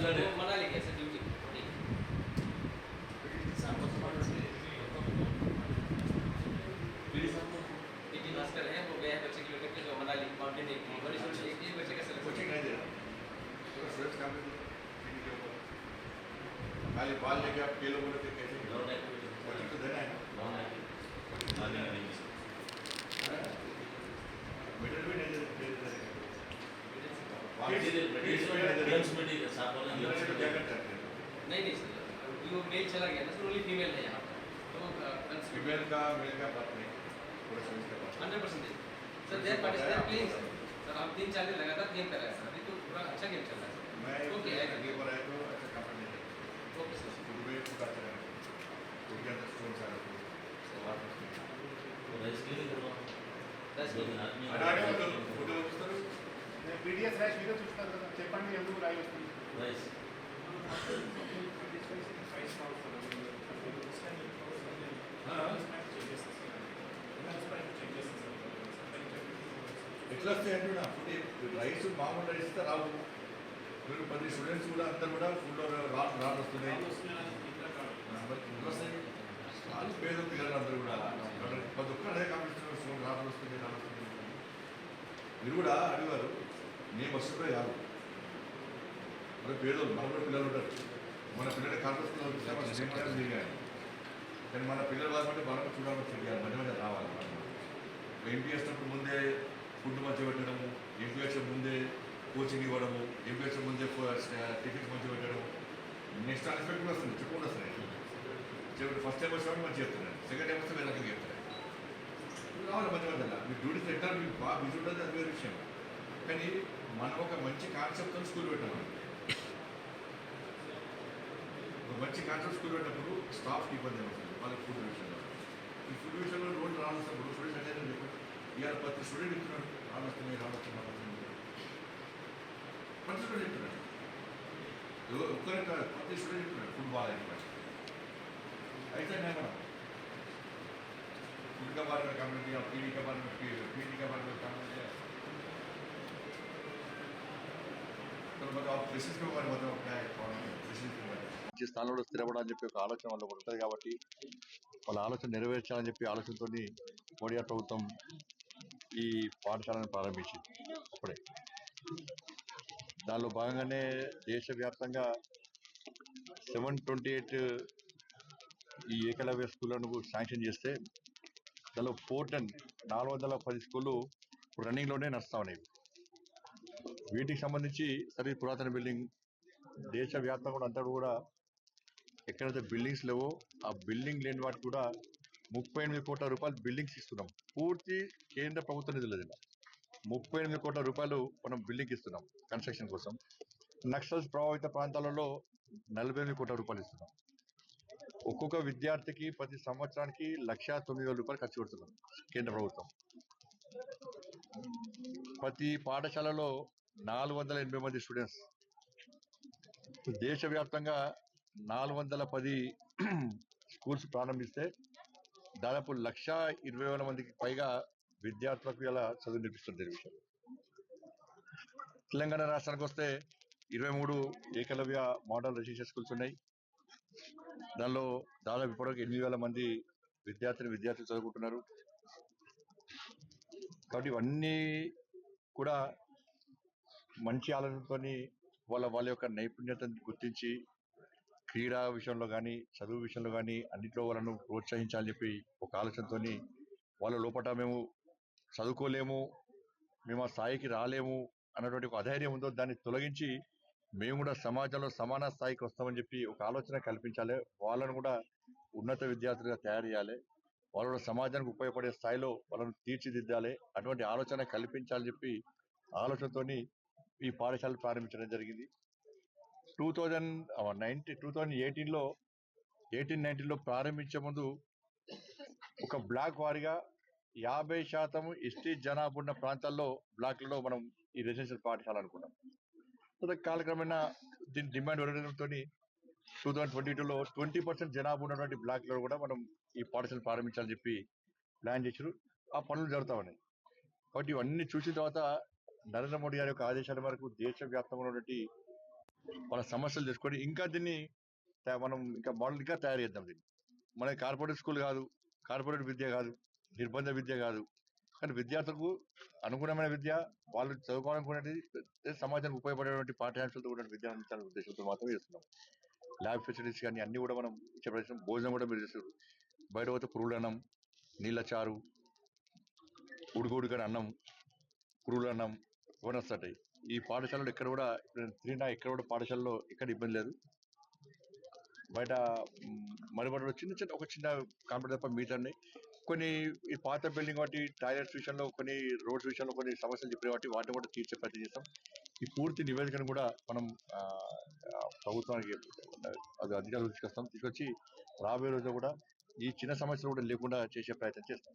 मनाली कैसे ड्यूटी भास्कर हैं वो गए हैं बच्चे की लेकर के जो मनाली माउंटेन एक बड़ी सोच एक ही बच्चे का सिलेक्ट कोचिंग नहीं दे रहा खाली बाल लेके आप खेलो बोले थे कैसे नॉन एक्टिविटी कोचिंग तो देना है नॉन एक्टिविटी मेडल भी नहीं दे रहे मटेरियल मटेरियल गर्ल्स मटेरियल साहब बोला गर्ल्स का क्या करते हैं नहीं नहीं सर वो मेल चला गया ना सर ओनली फीमेल है यहाँ तो uh, फीमेल का मेल का बात नहीं। पूरा समझ का बात। Hundred percent sir there Pakistan plane sir आप तीन चार दिन लगातार गेम कर रहे हैं सर अभी तो पूरा अच्छा गेम चल रहा है सर मैं ओके आगे पर आए तो अच्छा कंपनी है। ओके सर पूरे को करते हैं। तो क्या स्टोन सारा तो राइस के लिए करवा राइस के लिए आदमी పీడిఎస్ రైస్ మీరే చూస్తారు కదా చెప్పండి ఎందుకు రాయి వస్తుంది ఎట్లా వస్తాయి అంటున్నా? రైస్ మామూలు రైస్ ఇస్తే రావు. మీరు పది స్టూడెంట్స్ కూడా అందరు కూడా ఫుడ్ రాట్ రాట్ వస్తున్నాయి. వాళ్ళు పేద పిల్లలు అందరూ కూడా. ప్రతి ఒక్కరు అదే కాంపిటీషన్ ఫోన్ రాట్లు వస్తుంది రాట్లు వస్తుంది మీరు కూడా అడిగారు. నేను వస్తుంటే యాభై మరి పేదోళ్ళు మన కూడా పిల్లలు ఉంటారు. మన పిల్లల కాంపిటీషన్ తిరిగాను కానీ మన పిల్లలు కాబట్టి మనం చూడాలని తిరిగాలి మధ్య మధ్య రావాలి. ఎంపీ చేసినప్పుడు ముందే ఫుడ్ మంచిగా పెట్టడము ఎంపీ వచ్చే ముందే కోచింగ్ ఇవ్వడము ఎంపీ వచ్చే ముందే టిఫిన్స్ మంచిగా పెట్టడము. నెక్స్ట్ అన్ఎక్స్పెక్ట్ కూడా వస్తుంది చెప్పుకుంటూ వస్తున్నాయి. చెప్పండి ఫస్ట్ టైం వచ్చినప్పుడు మంచిగా చెప్తున్నాను సెకండ్ టైం వస్తే వేరే రకంగా చెప్తాను రావాలి మధ్య మధ్యలో. మీ డ్యూటీస్ ఎట్లా మీకు బాగా బిజీ ఉంటుంది అది వేరే విషయం. కానీ మనకు ఒక మంచి కాన్సెప్ట్తో స్కూల్ పెట్టాము ఒక మంచి కాన్సెప్ట్ స్కూల్ పెట్టినప్పుడు స్టాఫ్ ఇబ్బంది అవుతుంది వాళ్ళకి ఫుడ్ విషయంలో. ఈ ఫుడ్ విషయంలో రోడ్లు రావాల్సినప్పుడు స్టూడెంట్ అనేది చెప్పండి ఇవాళ ప్రతి స్టూడెంట్ ఇస్తున్నాడు రావస్తుంది రావస్తున్నా ప్రతి స్టూడెంట్ ఇస్తున్నాడు ఒక్కరే కాదు ప్రతి స్టూడెంట్ ఇస్తున్నాడు ఫుడ్ బాగాలని అయితే నేను ఫుడ్ కబార్మెంట్ కమ్యూనిటీ టీవీ కబార్ టీవీ కబార్ కమిటీ స్థానంలో స్థిరపడాలని చెప్పి ఒక ఆలోచన వాళ్ళకి ఉంటుంది కాబట్టి వాళ్ళ ఆలోచన నెరవేర్చాలని చెప్పి ఆలోచనతో మోడీ ప్రభుత్వం ఈ పాఠశాలను ప్రారంభించింది అప్పుడే. దానిలో భాగంగానే దేశవ్యాప్తంగా సెవెన్ ట్వంటీ ఎయిట్ ఈ ఏకలవ్య స్కూళ్ళను శాంక్షన్ చేస్తే దానిలో ఫోర్ టెన్ నాలుగు వందల పది స్కూళ్ళు ఇప్పుడు రన్నింగ్లోనే నడుస్తా ఉన్నాయి. వీటికి సంబంధించి సరే పురాతన బిల్డింగ్ దేశవ్యాప్తంగా కూడా అంతా కూడా ఎక్కడైతే బిల్డింగ్స్ లేవో ఆ బిల్డింగ్ లేని వాటికి కూడా ముప్పై ఎనిమిది కోట్ల రూపాయలు బిల్డింగ్స్ ఇస్తున్నాం. పూర్తి కేంద్ర ప్రభుత్వ నిధులు ఇది ముప్పై ఎనిమిది కోట్ల రూపాయలు మనం బిల్డింగ్ ఇస్తున్నాం కన్స్ట్రక్షన్ కోసం. నక్సల్స్ ప్రభావిత ప్రాంతాలలో నలభై ఎనిమిది కోట్ల రూపాయలు ఇస్తున్నాం. ఒక్కొక్క విద్యార్థికి ప్రతి సంవత్సరానికి లక్ష తొమ్మిది వేల రూపాయలు ఖర్చు పెడుతున్నాం కేంద్ర ప్రభుత్వం. ప్రతి పాఠశాలలో నాలుగు వందల ఎనభై మంది స్టూడెంట్స్ దేశవ్యాప్తంగా నాలుగు వందల పది స్కూల్స్ ప్రారంభిస్తే దాదాపు లక్ష ఇరవై వేల మందికి పైగా విద్యార్థులకు ఇలా చదువు నేర్పిస్తుంది విషయం తెలంగాణ రాష్ట్రానికి వస్తే ఇరవై మూడు ఏకలవ్య మోడల్ రెసిడెన్షియల్ స్కూల్స్ ఉన్నాయి. దానిలో దాదాపు ఇప్పటివరకు ఎనిమిది వేల మంది విద్యార్థిని విద్యార్థులు చదువుకుంటున్నారు. కాబట్టి ఇవన్నీ కూడా మంచి ఆలోచనతోని వాళ్ళ వాళ్ళ యొక్క నైపుణ్యతను గుర్తించి క్రీడా విషయంలో కానీ చదువు విషయంలో కానీ అన్నింటిలో వాళ్ళను ప్రోత్సహించాలని చెప్పి ఒక ఆలోచనతోని వాళ్ళ లోపల మేము చదువుకోలేము మేము ఆ స్థాయికి రాలేము అన్నటువంటి ఒక అధైర్యం ఉందో దాన్ని తొలగించి మేము కూడా సమాజంలో సమాన స్థాయికి వస్తామని చెప్పి ఒక ఆలోచన కల్పించాలి. వాళ్ళను కూడా ఉన్నత విద్యార్థులుగా తయారు చేయాలి. వాళ్ళు కూడా సమాజానికి ఉపయోగపడే స్థాయిలో వాళ్ళను తీర్చిదిద్దాలి. అటువంటి ఆలోచన కల్పించాలని చెప్పి ఆలోచనతోని ఈ పాఠశాల ప్రారంభించడం జరిగింది. Two thousand ninety two thousand ఎయిటీన్లో ఎయిటీన్ నైన్టీన్లో ప్రారంభించే ముందు ఒక బ్లాక్ వారిగా యాభై శాతం ఎస్టీ జనాభా ఉన్న ప్రాంతాల్లో బ్లాక్లలో మనం ఈ రెసిడెన్షియల్ పాఠశాల అనుకున్నాం. కాలక్రమేణా దీని డిమాండ్ పెరగడంతో టూ థౌజండ్ ట్వంటీ టూలో ట్వంటీ పర్సెంట్ జనాభా ఉన్నటువంటి బ్లాక్లో కూడా మనం ఈ పాఠశాల ప్రారంభించాలని చెప్పి ప్లాన్ చేశారు ఆ పనులు జరుగుతా ఉన్నాయి. కాబట్టి ఇవన్నీ చూసిన తర్వాత నరేంద్ర మోడీ గారి యొక్క ఆదేశాల మేరకు దేశవ్యాప్తంగా ఉన్నటువంటి వాళ్ళ సమస్యలు తెలుసుకొని ఇంకా దీన్ని మనం ఇంకా మోడల్ ఇంకా తయారు చేద్దాం దీన్ని. మన కార్పొరేట్ స్కూల్ కాదు కార్పొరేట్ విద్య కాదు నిర్బంధ విద్య కాదు. కానీ విద్యార్థులకు అనుగుణమైన విద్య వాళ్ళు చదువుకోవాలనుకునేది సమాజానికి ఉపయోగపడేటువంటి పాఠ్యాంశాలతో కూడా విద్య అందించాలనే ఉద్దేశంతో మాత్రమే చేస్తున్నాం. ల్యాబ్ ఫెసిలిటీస్ కానీ అన్ని కూడా మనం ఇచ్చే ప్రదేశం భోజనం కూడా మీరు చేస్తారు బయట పోతే పురుగులన్నం నీళ్ళ చారు ఉడుకుడుకని అన్నం పురుగులన్నం బోనస్ ఇవన్నీ ఈ పాఠశాలలో ఇక్కడ కూడా తిరిగినా ఇక్కడ కూడా పాఠశాలలో ఎక్కడ ఇబ్బంది లేదు. బయట మరుగుదొడ్లు చిన్న చిన్న ఒక చిన్న కాంపిటీ తప్ప మిగతాన్ని కొన్ని ఈ పాత బిల్డింగ్ వాటి టాయిలెట్స్ విషయంలో కొన్ని రోడ్స్ విషయంలో కొన్ని సమస్యలు చెప్పిన వాటి వాటిని కూడా తీర్చే ప్రయత్నం చేస్తాం. ఈ పూర్తి నివేదికను కూడా మనం ప్రభుత్వానికి అది అధికారులు తీసుకొస్తాం. తీసుకొచ్చి రాబోయే రోజు కూడా ఈ చిన్న సమస్యలు కూడా లేకుండా చేసే ప్రయత్నం చేస్తాం.